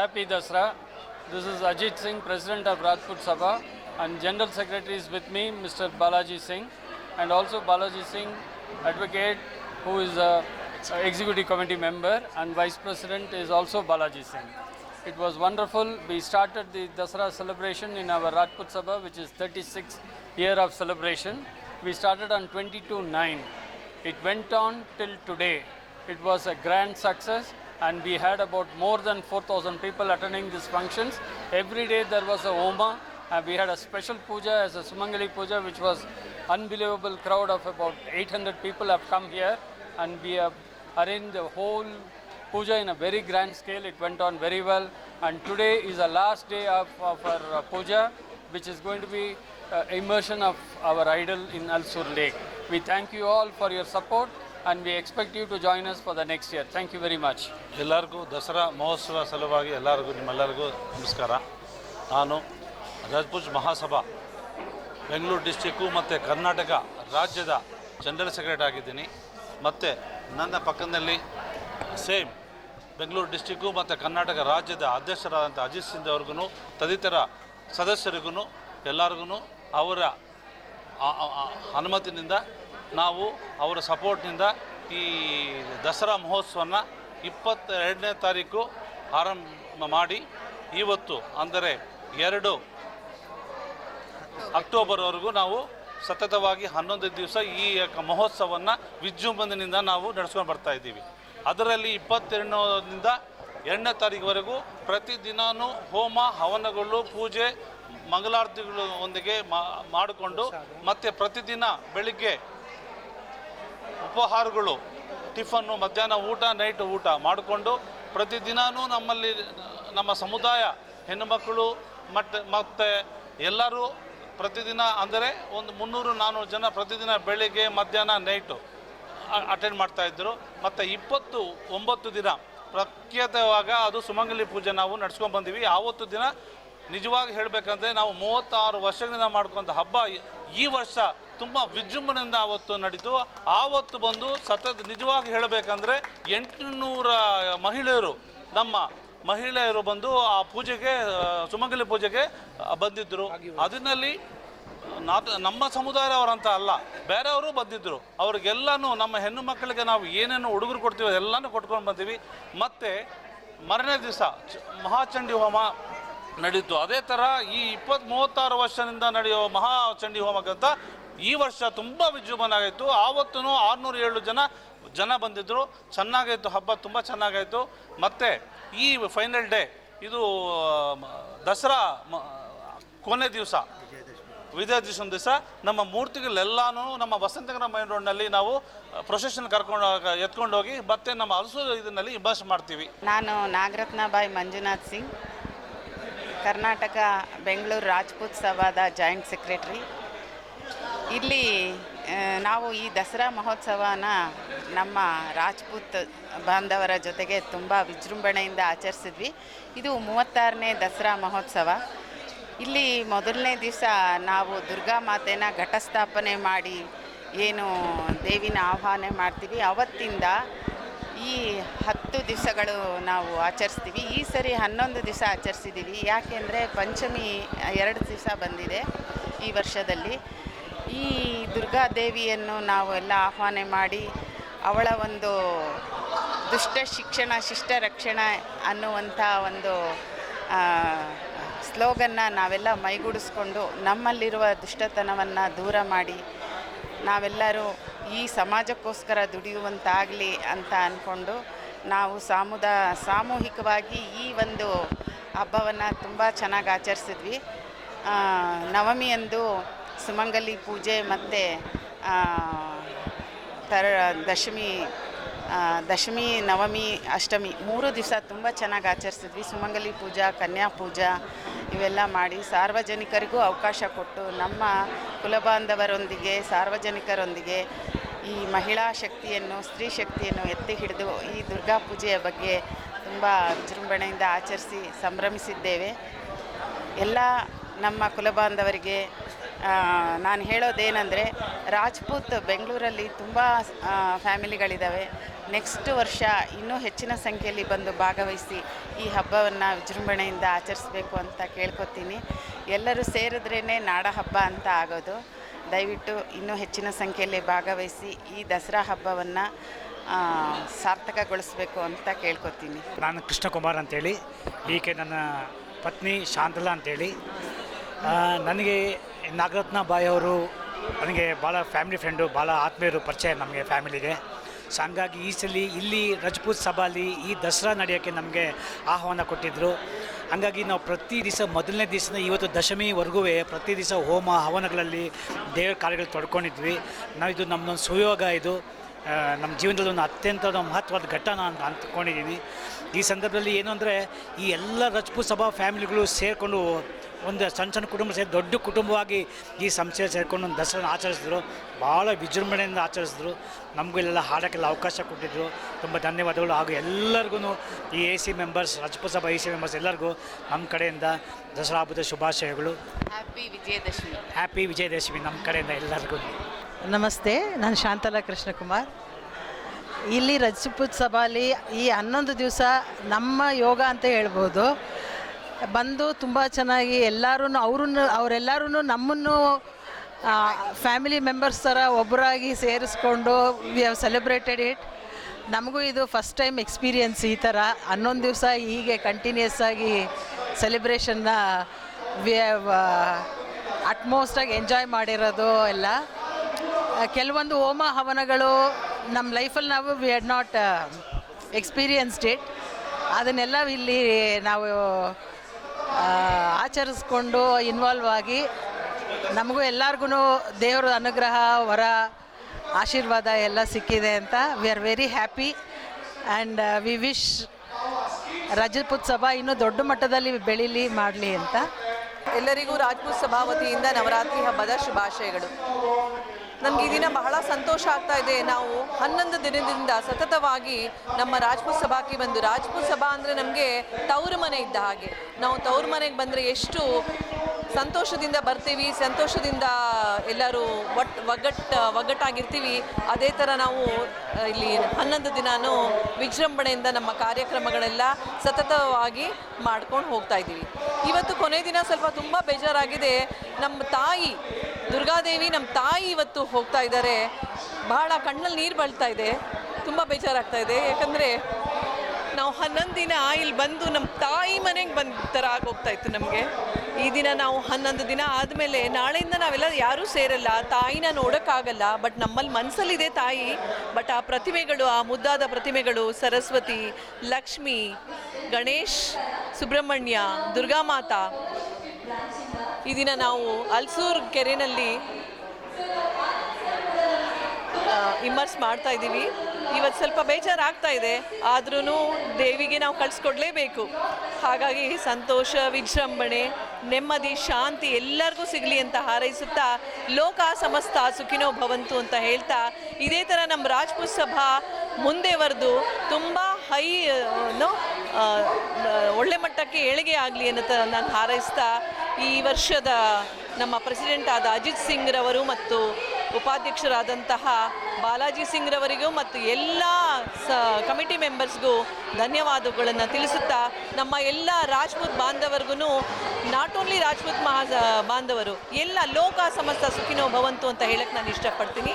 Happy Dasra. This is Ajit Singh, President of Rajput Sabha, and General Secretary is with me, Mr. Balaji Singh, and also Balaji Singh, Advocate, who is a Executive Committee member, and Vice President is also Balaji Singh. It was wonderful. We started the Dasra celebration in our Rajput Sabha, which is 36th year of celebration. We started on 22-9. It went on till today. It was a grand success and we had about more than 4,000 people attending these functions. Every day there was a Oma and we had a special puja as a Sumangali puja which was unbelievable crowd of about 800 people have come here and we have arranged the whole puja in a very grand scale. It went on very well and today is the last day of, of our uh, puja which is going to be uh, immersion of our idol in Alsur Lake. We thank you all for your support and we expect you to join us for the next year thank you very much ಎಲ್ಲರಿಗೂ ದಸರಾ ಮಹೋತ್ಸವ ಸಲುವಾಗಿ ಎಲ್ಲರಿಗೂ, ನಿಮ್ಮೆಲ್ಲರಿಗೂ ನಮಸ್ಕಾರ. ನಾನು Rajput Mahasabha, Bengaluru district ಮತ್ತು ಕರ್ನಾಟಕ ರಾಜ್ಯದ general secretary ಆಗಿದ್ದೀನಿ. ಮತ್ತು ನನ್ನ ಪಕ್ಕದಲ್ಲಿ ಸೇಮ್ ಬೆಂಗಳೂರು ಡಿಸ್ಟಿಕ್ಕು ಮತ್ತು ಕರ್ನಾಟಕ ರಾಜ್ಯದ ಅಧ್ಯಕ್ಷರಾದಂಥ ಅಜಿತ್ ಸಿಂಗ್ ಅವ್ರಿಗೂ, ತದಿತರ ಸದಸ್ಯರಿಗೂ, ಎಲ್ಲರಿಗೂ ಅವರ ಅನುಮತಿನಿಂದ ನಾವು ಅವರ ಸಪೋರ್ಟ್ನಿಂದ ಈ ದಸರಾ ಮಹೋತ್ಸವನ ಇಪ್ಪತ್ತೆರಡನೇ ತಾರೀಕು ಆರಂಭ ಮಾಡಿ ಇವತ್ತು ಅಂದರೆ ಎರಡು ಅಕ್ಟೋಬರ್ವರೆಗೂ ನಾವು ಸತತವಾಗಿ ಹನ್ನೊಂದು ದಿವಸ ಈ ಮಹೋತ್ಸವವನ್ನು ವಿಜೃಂಭಣೆಯಿಂದ ನಾವು ನಡೆಸ್ಕೊಂಡು ಬರ್ತಾ ಇದ್ದೀವಿ. ಅದರಲ್ಲಿ ಇಪ್ಪತ್ತೆರಡರಿಂದ ಎರಡನೇ ತಾರೀಕುವರೆಗೂ ಪ್ರತಿದಿನವೂ ಹೋಮ, ಹವನಗಳು, ಪೂಜೆ, ಮಂಗಳಾರತಿಗಳೊಂದಿಗೆ ಮಾಡಿಕೊಂಡು ಮತ್ತು ಪ್ರತಿದಿನ ಬೆಳಿಗ್ಗೆ ಉಪಹಾರಗಳು, ಟಿಫನ್ನು, ಮಧ್ಯಾಹ್ನ ಊಟ, ನೈಟ್ ಊಟ ಮಾಡಿಕೊಂಡು ಪ್ರತಿದಿನವೂ ನಮ್ಮಲ್ಲಿ, ನಮ್ಮ ಸಮುದಾಯ, ಹೆಣ್ಣುಮಕ್ಕಳು, ಮತ್ತು ಮತ್ತು ಎಲ್ಲರೂ ಪ್ರತಿದಿನ ಅಂದರೆ ಒಂದು ಮುನ್ನೂರು ನಾನ್ನೂರು ಜನ ಪ್ರತಿದಿನ ಬೆಳಿಗ್ಗೆ, ಮಧ್ಯಾಹ್ನ, ನೈಟು ಅಟೆಂಡ್ ಮಾಡ್ತಾಯಿದ್ರು ಮತ್ತು ಇಪ್ಪತ್ತು, ಒಂಬತ್ತು ದಿನ ಪ್ರಖ್ಯಾತವಾಗ ಅದು ಸುಮಂಗಲಿ ಪೂಜೆ ನಾವು ನಡ್ಸ್ಕೊಂಡು ಬಂದೀವಿ. ಆವತ್ತು ದಿನ? ನಿಜವಾಗಿ ಹೇಳಬೇಕಂದ್ರೆ ನಾವು ಮೂವತ್ತಾರು ವರ್ಷಗಳಿಂದ ಮಾಡ್ಕೊಂತ ಹಬ್ಬ ಈ- ವರ್ಷ ತುಂಬ ವಿಜೃಂಭಣೆಯಿಂದ ಆವತ್ತು ನಡೀತು ಆವತ್ತು ಬಂದು ಸತತ ನಿಜವಾಗಿ ಹೇಳಬೇಕಂದ್ರೆ ಎಂಟುನೂರ ಮಹಿಳೆಯರು, ನಮ್ಮ ಮಹಿಳೆಯರು ಬಂದು ಆ ಪೂಜೆಗೆ ಸುಮಂಗಲಿ ಪೂಜೆಗೆ ಬಂದಿದ್ದರು ಅದರಲ್ಲಿ ನಮ್ಮ ಸಮುದಾಯದವರಂತ ಅಲ್ಲ, ಬೇರೆಯವರು ಬಂದಿದ್ದರು ಅವ್ರಿಗೆಲ್ಲನೂ ನಮ್ಮ ಹೆಣ್ಣು ಮಕ್ಕಳಿಗೆ ನಾವು ಏನೇನು ಹುಡುಗರು ಕೊಡ್ತೀವಿ ಎಲ್ಲನೂ ಕೊಟ್ಕೊಂಡು ಬಂದೀವಿ. ಮತ್ತು ಮರನೇ ದಿವಸ ಮಹಾಚಂಡಿ ಹೋಮ ನಡೀತು. ಅದೇ ಥರ ಈ ಇಪ್ಪತ್ತು ಮೂವತ್ತಾರು ವರ್ಷದಿಂದ ನಡೆಯೋ ಮಹಾಚಂಡಿ ಹೋಮಕ್ಕಂತ ಈ ವರ್ಷ ತುಂಬ ವಿಜೃಂಭಣೆ ಆಗಿತ್ತು. ಆವತ್ತೂ ಆರುನೂರ ಏಳು ಜನ ಜನ ಬಂದಿದ್ದರು ಚೆನ್ನಾಗಾಯಿತು, ಹಬ್ಬ ತುಂಬ ಚೆನ್ನಾಗಾಯಿತು. ಮತ್ತು ಈ ಫೈನಲ್ ಡೇ ಇದು ದಸರಾ ಕೊನೆ ದಿವಸ, ವಿಜಯದಶಮಿ ದಿವಸ, ನಮ್ಮ ಮೂರ್ತಿಗಳೆಲ್ಲಾನು ನಮ್ಮ ವಸಂತಗರ ಮೈನ್ ರೋಡ್ನಲ್ಲಿ ನಾವು ಪ್ರೊಸೆಷನ್ ಕರ್ಕೊಂಡು ಎತ್ಕೊಂಡೋಗಿ ಮತ್ತೆ ನಮ್ಮ ಹಲಸು ಇದನ್ನಲ್ಲಿ ಇಂಬಾಸ್ ಮಾಡ್ತೀವಿ. ನಾನು ನಾಗರತ್ನ ಬಾಯ್ ಮಂಜುನಾಥ್ ಸಿಂಗ್. ಕರ್ನಾಟಕ ಬೆಂಗಳೂರು ರಾಜಪೂತ್ ಸಭಾದ ಜಾಯಿಂಟ್ ಸೆಕ್ರೆಟ್ರಿ. ಇಲ್ಲಿ ನಾವು ಈ ದಸರಾ ಮಹೋತ್ಸವನ ನಮ್ಮ ರಾಜ್ಪೂತ್ ಬಾಂಧವರ ಜೊತೆಗೆ ತುಂಬ ವಿಜೃಂಭಣೆಯಿಂದ ಆಚರಿಸಿದ್ವಿ. ಇದು ಮೂವತ್ತಾರನೇ ದಸರಾ ಮಹೋತ್ಸವ. ಇಲ್ಲಿ ಮೊದಲನೇ ದಿವಸ ನಾವು ದುರ್ಗಾ ಮಾತೆನ ಘಟಸ್ಥಾಪನೆ ಮಾಡಿ ಏನು ದೇವಿನ ಆಹ್ವಾನ ಮಾಡ್ತೀವಿ. ಅವತ್ತಿಂದ ಈ ಹತ್ತು ದಿವಸಗಳು ನಾವು ಆಚರಿಸ್ತೀವಿ. ಈ ಸರಿ ಹನ್ನೊಂದು ದಿವಸ ಆಚರಿಸಿದ್ದೀವಿ. ಯಾಕೆಂದರೆ ಪಂಚಮಿ ಎರಡು ದಿವಸ ಬಂದಿದೆ ಈ ವರ್ಷದಲ್ಲಿ. ಈ ದುರ್ಗಾದೇವಿಯನ್ನು ನಾವು ಎಲ್ಲ ಆಹ್ವಾನ ಮಾಡಿ ಅವಳ ಒಂದು ದುಷ್ಟ ಶಿಕ್ಷಣ, ಶಿಷ್ಟ ರಕ್ಷಣೆ ಅನ್ನುವಂಥ ಒಂದು ಸ್ಲೋಗನ್ನ ನಾವೆಲ್ಲ ಮೈಗೂಡಿಸ್ಕೊಂಡು ನಮ್ಮಲ್ಲಿರುವ ದುಷ್ಟತನವನ್ನು ದೂರ ಮಾಡಿ ನಾವೆಲ್ಲರೂ ಈ ಸಮಾಜಕ್ಕೋಸ್ಕರ ದುಡಿಯುವಂತಾಗಲಿ ಅಂತ ಅಂದ್ಕೊಂಡು ನಾವು ಸಾಮುದ, ಸಾಮೂಹಿಕವಾಗಿ ಈ ಒಂದು ಹಬ್ಬವನ್ನು ತುಂಬ ಚೆನ್ನಾಗಿ ಆಚರಿಸಿದ್ವಿ. ನವಮಿಯಂದು ಸುಮಂಗಲಿ ಪೂಜೆ ಮತ್ತು ತರ, ದಶಮಿ ದಶಮಿ, ನವಮಿ, ಅಷ್ಟಮಿ ಮೂರು ದಿವಸ ತುಂಬ ಚೆನ್ನಾಗಿ ಆಚರಿಸಿದ್ವಿ. ಸುಮಂಗಲಿ ಪೂಜಾ, ಕನ್ಯಾ ಪೂಜಾ ಇವೆಲ್ಲ ಮಾಡಿ ಸಾರ್ವಜನಿಕರಿಗೂ ಅವಕಾಶ ಕೊಟ್ಟು ನಮ್ಮ ಕುಲಬಾಂಧವರೊಂದಿಗೆ, ಸಾರ್ವಜನಿಕರೊಂದಿಗೆ ಈ ಮಹಿಳಾ ಶಕ್ತಿಯನ್ನು, ಸ್ತ್ರೀ ಶಕ್ತಿಯನ್ನು ಎತ್ತಿ ಹಿಡಿದು ಈ ದುರ್ಗಾ ಪೂಜೆಯ ಬಗ್ಗೆ ತುಂಬ ವಿಜೃಂಭಣೆಯಿಂದ ಆಚರಿಸಿ ಸಂಭ್ರಮಿಸಿದ್ದೇವೆ. ಎಲ್ಲ ನಮ್ಮ ಕುಲಬಾಂಧವರಿಗೆ ನಾನು ಹೇಳೋದೇನೆಂದರೆ ರಾಜ್ಪೂತ್, ಬೆಂಗಳೂರಲ್ಲಿ ತುಂಬ ಫ್ಯಾಮಿಲಿಗಳಿದ್ದಾವೆ. ನೆಕ್ಸ್ಟ್ ವರ್ಷ ಇನ್ನೂ ಹೆಚ್ಚಿನ ಸಂಖ್ಯೆಯಲ್ಲಿ ಬಂದು ಭಾಗವಹಿಸಿ ಈ ಹಬ್ಬವನ್ನು ವಿಜೃಂಭಣೆಯಿಂದ ಆಚರಿಸಬೇಕು ಅಂತ ಕೇಳ್ಕೊತೀನಿ. ಎಲ್ಲರೂ ಸೇರಿದ್ರೇ ನಾಡ ಹಬ್ಬ ಅಂತ ಆಗೋದು. ದಯವಿಟ್ಟು ಇನ್ನೂ ಹೆಚ್ಚಿನ ಸಂಖ್ಯೆಯಲ್ಲಿ ಭಾಗವಹಿಸಿ ಈ ದಸರಾ ಹಬ್ಬವನ್ನು ಸಾರ್ಥಕಗೊಳಿಸಬೇಕು ಅಂತ ಕೇಳ್ಕೊತೀನಿ. ನಾನು ಕೃಷ್ಣಕುಮಾರ್ ಅಂತೇಳಿ, ಈಕೆ ನನ್ನ ಪತ್ನಿ ಶಾಂತಲಾ ಅಂತೇಳಿ. ನನಗೆ ನಾಗರತ್ನ ಬಾಯಿ ಅವರು ನನಗೆ ಭಾಳ ಫ್ಯಾಮಿಲಿ ಫ್ರೆಂಡು, ಭಾಳ ಆತ್ಮೀಯರು ಪರಿಚಯ ನಮಗೆ ಫ್ಯಾಮಿಲಿಗೆ. ಸೊ ಹಂಗಾಗಿ ಈ ಸಲ ಇಲ್ಲಿ ರಜಪೂತ್ ಸಭಾಲಿ ಈ ದಸರಾ ನಡೆಯೋಕ್ಕೆ ನಮಗೆ ಆಹ್ವಾನ ಕೊಟ್ಟಿದ್ದರು ಹಂಗಾಗಿ ನಾವು ಪ್ರತಿ ದಿವಸ ಮೊದಲನೇ ದಿವಸನ ಇವತ್ತು ದಶಮಿವರೆಗೂ ಪ್ರತಿ ದಿವಸ ಹೋಮ ಹವನಗಳಲ್ಲಿ ದೇವರ ಕಾರ್ಯಗಳು ತೊಡ್ಕೊಂಡಿದ್ವಿ. ನಾವು ಇದು ನಮ್ಮದೊಂದು ಸುಯೋಗ ಇದು. ನಮ್ಮ ಜೀವನದಲ್ಲಿ ಒಂದು ಅತ್ಯಂತ ಮಹತ್ವದ ಘಟನಾ ಅಂತ ಅಂದ್ಕೊಂಡಿದ್ದೀನಿ ಈ ಸಂದರ್ಭದಲ್ಲಿ ಏನು ಅಂದರೆ ಈ ಎಲ್ಲ ರಜಪೂತ್ ಸಭಾ ಫ್ಯಾಮಿಲಿಗಳು ಸೇರಿಕೊಂಡು ಒಂದು ಸಣ್ಣ ಸಣ್ಣ ಕುಟುಂಬ ಸೇರಿ ದೊಡ್ಡ ಕುಟುಂಬವಾಗಿ ಈ ಸಂಸ್ಥೆ ಸೇರಿಕೊಂಡು ಒಂದು ದಸರಾ ಆಚರಿಸಿದ್ರು. ಭಾಳ ವಿಜೃಂಭಣೆಯಿಂದ ಆಚರಿಸಿದ್ರು. ನಮಗೂ ಇಲ್ಲೆಲ್ಲ ಹಾಡೋಕ್ಕೆಲ್ಲ ಅವಕಾಶ ಕೊಟ್ಟಿದ್ದರು ತುಂಬ ಧನ್ಯವಾದಗಳು. ಹಾಗೂ ಎಲ್ಲರಿಗೂ ಈ A C members Rajput Sabha A C members ಎಲ್ಲರಿಗೂ ನಮ್ಮ ಕಡೆಯಿಂದ ದಸರಾ ಹಬ್ಬದ ಶುಭಾಶಯಗಳು. ಹ್ಯಾಪಿ ವಿಜಯದಶಮಿ. ಹ್ಯಾಪಿ ವಿಜಯದಶಮಿ ನಮ್ಮ ಕಡೆಯಿಂದ ಎಲ್ಲರಿಗೂ. ನಮಸ್ತೆ. ನಾನು ಶಾಂತಲಾ ಕೃಷ್ಣಕುಮಾರ್. ಇಲ್ಲಿ ರಜಪೂತ್ ಸಭಾಲಿ ಈ ಹನ್ನೊಂದು ದಿವಸ ನಮ್ಮ ಯೋಗ ಅಂತ ಹೇಳ್ಬೋದು. ಬಂದು ತುಂಬ ಚೆನ್ನಾಗಿ ಎಲ್ಲರೂ ಅವ್ರನ್ನು ಅವರೆಲ್ಲರೂ ನಮ್ಮನ್ನು ಫ್ಯಾಮಿಲಿ ಮೆಂಬರ್ಸ್ ಥರ ಒಬ್ಬರಾಗಿ ಸೇರಿಸ್ಕೊಂಡು ವಿ ಹ್ಯಾವ್ ಸೆಲೆಬ್ರೇಟೆಡ್ ಇಟ್ ನಮಗೂ ಇದು ಫಸ್ಟ್ ಟೈಮ್ ಎಕ್ಸ್ಪೀರಿಯನ್ಸ್ ಈ ಥರ ಹನ್ನೊಂದು ದಿವಸ ಹೀಗೆ ಕಂಟಿನ್ಯೂಸ್ ಆಗಿ ಸೆಲೆಬ್ರೇಷನ್ನ ವಿ ಹ್ಯಾವ್ ಅಟ್ಮೋಸ್ಟಾಗಿ ಎಂಜಾಯ್ ಮಾಡಿರೋದು ಎಲ್ಲ. ಕೆಲವೊಂದು ಹೋಮ ಹವನಗಳು ನಮ್ಮ ಲೈಫಲ್ಲಿ ನಾವು we had not experienced it ಅದನ್ನೆಲ್ಲ ಇಲ್ಲಿ ನಾವು ಆಚರಿಸ್ಕೊಂಡು ಇನ್ವಾಲ್ವ್ ಆಗಿ ನಮಗೂ ಎಲ್ಲರಿಗೂ ದೇವರ ಅನುಗ್ರಹ, ವರ, ಆಶೀರ್ವಾದ ಎಲ್ಲ ಸಿಕ್ಕಿದೆ ಅಂತ we are very happy and we wish Rajput Sabha ಇನ್ನೂ ದೊಡ್ಡ ಮಟ್ಟದಲ್ಲಿ ಬೆಳೀಲಿ, ಮಾಡಲಿ ಅಂತ. ಎಲ್ಲರಿಗೂ ರಾಜ್ಪೂತ್ ಸಭಾ ವತಿಯಿಂದ ನವರಾತ್ರಿ ಹಬ್ಬದ ಶುಭಾಶಯಗಳು. ನನಗೆ ಈ ದಿನ ಬಹಳ ಸಂತೋಷ ಆಗ್ತಾ ಇದೆ. ನಾವು ಹನ್ನೊಂದು ದಿನದಿಂದ ಸತತವಾಗಿ ನಮ್ಮ ರಾಜ್ಪೂತ್ ಸಭಾಕ್ಕೆ ಬಂದು ರಾಜ್ಪೂತ್ ಸಭಾ ಅಂದರೆ ನಮಗೆ ತವರು ಮನೆ ಇದ್ದ ಹಾಗೆ. ನಾವು ತವರು ಮನೆಗೆ ಬಂದರೆ ಎಷ್ಟು ಸಂತೋಷದಿಂದ ಬರ್ತೀವಿ, ಸಂತೋಷದಿಂದ ಎಲ್ಲರೂ ಒಟ್ ಒಗ್ಗಟ್ಟು ಒಗ್ಗಟ್ಟಾಗಿರ್ತೀವಿ. ಅದೇ ಥರ ನಾವು ಇಲ್ಲಿ ಹನ್ನೊಂದು ದಿನಾನು ವಿಜೃಂಭಣೆಯಿಂದ ನಮ್ಮ ಕಾರ್ಯಕ್ರಮಗಳೆಲ್ಲ ಸತತವಾಗಿ ಮಾಡ್ಕೊಂಡು ಹೋಗ್ತಾ ಇದ್ದೀವಿ. ಇವತ್ತು ಕೊನೆ ದಿನ ಸ್ವಲ್ಪ ತುಂಬ ಬೇಜಾರಾಗಿದೆ. ನಮ್ಮ ತಾಯಿ ದುರ್ಗಾದೇವಿ ನಮ್ಮ ತಾಯಿ ಇವತ್ತು ಹೋಗ್ತಾ ಇದ್ದಾರೆ. ಬಹಳ ಕಣ್ಣಲ್ಲಿ ನೀರು ಬಳ್ತಾ ಇದೆ. ತುಂಬ ಬೇಜಾರಾಗ್ತಾ ಇದೆ. ಯಾಕಂದರೆ ನಾವು ಹನ್ನೊಂದು ದಿನ ಇಲ್ಲಿ ಬಂದು ನಮ್ಮ ತಾಯಿ ಮನೆಗೆ ಬಂದ ಥರ ಆಗೋಗ್ತಾ ಇತ್ತು ನಮಗೆ. ಈ ದಿನ ನಾವು ಹನ್ನೊಂದು ದಿನ ಆದಮೇಲೆ ನಾಳೆಯಿಂದ ನಾವೆಲ್ಲ ಯಾರೂ ಸೇರಲ್ಲ. ತಾಯಿನ ನೋಡೋಕ್ಕಾಗಲ್ಲ. ಬಟ್ ನಮ್ಮಲ್ಲಿ ಮನಸ್ಸಲ್ಲಿದೆ ತಾಯಿ. ಬಟ್ ಆ ಪ್ರತಿಮೆಗಳು, ಆ ಮುದ್ದಾದ ಪ್ರತಿಮೆಗಳು, ಸರಸ್ವತಿ, ಲಕ್ಷ್ಮಿ, ಗಣೇಶ್, ಸುಬ್ರಹ್ಮಣ್ಯ, ದುರ್ಗಾಮಾತಾ ಈ ದಿನ ನಾವು ಅಲ್ಸೂರ್ ಕೆರೆನಲ್ಲಿ ಇಮ್ಮರ್ಸ್ ಮಾಡ್ತಾ ಇದ್ದೀವಿ. ಇವತ್ತು ಸ್ವಲ್ಪ ಬೇಜಾರಾಗ್ತಾ ಇದೆ ಆದ್ರೂ ದೇವಿಗೆ ನಾವು ಕಳಿಸ್ಕೊಡ್ಲೇಬೇಕು. ಹಾಗಾಗಿ ಸಂತೋಷ, ವಿಜೃಂಭಣೆ, ನೆಮ್ಮದಿ, ಶಾಂತಿ ಎಲ್ಲರಿಗೂ ಸಿಗಲಿ ಅಂತ ಹಾರೈಸುತ್ತಾ ಲೋಕ ಸಮಸ್ತ ಸುಖಿನೋ ಭವಂತು ಅಂತ ಹೇಳ್ತಾ ಇದೇ ಥರ ನಮ್ಮ ರಾಜ್ಪುತ್ ಸಭಾ ಮುಂದೆ ಬರೆದು ತುಂಬ ಹೈ ನೋ ಒಳ್ಳೆ ಮಟ್ಟಕ್ಕೆ ಏಳಿಗೆ ಆಗಲಿ ಅನ್ನೋ ನಾನು ಹಾರೈಸ್ತಾ ಈ ವರ್ಷದ ನಮ್ಮ ಪ್ರೆಸಿಡೆಂಟ್ ಆದ ಅಜಿತ್ ಸಿಂಗ್ ರವರು ಮತ್ತು ಉಪಾಧ್ಯಕ್ಷರಾದಂತಹ ಬಾಲಾಜಿ ಸಿಂಗ್ ರವರಿಗೂ ಮತ್ತು ಎಲ್ಲ ಸ ಕಮಿಟಿ ಮೆಂಬರ್ಸ್ಗೂ ಧನ್ಯವಾದಗಳನ್ನು ತಿಳಿಸುತ್ತಾ ನಮ್ಮ ಎಲ್ಲ ರಾಜ್ಪೂತ್ ಬಾಂಧವರಿಗೂ ನಾಟ್ ಓನ್ಲಿ ರಾಜ್ಪೂತ್ ಮಹಾ ಬಾಂಧವರು, ಎಲ್ಲ ಲೋಕ ಸಮಸ್ತ ಸುಖಿನೋ ಭವಂತು ಅಂತ ಹೇಳಕ್ಕೆ ನಾನು ಇಷ್ಟಪಡ್ತೀನಿ.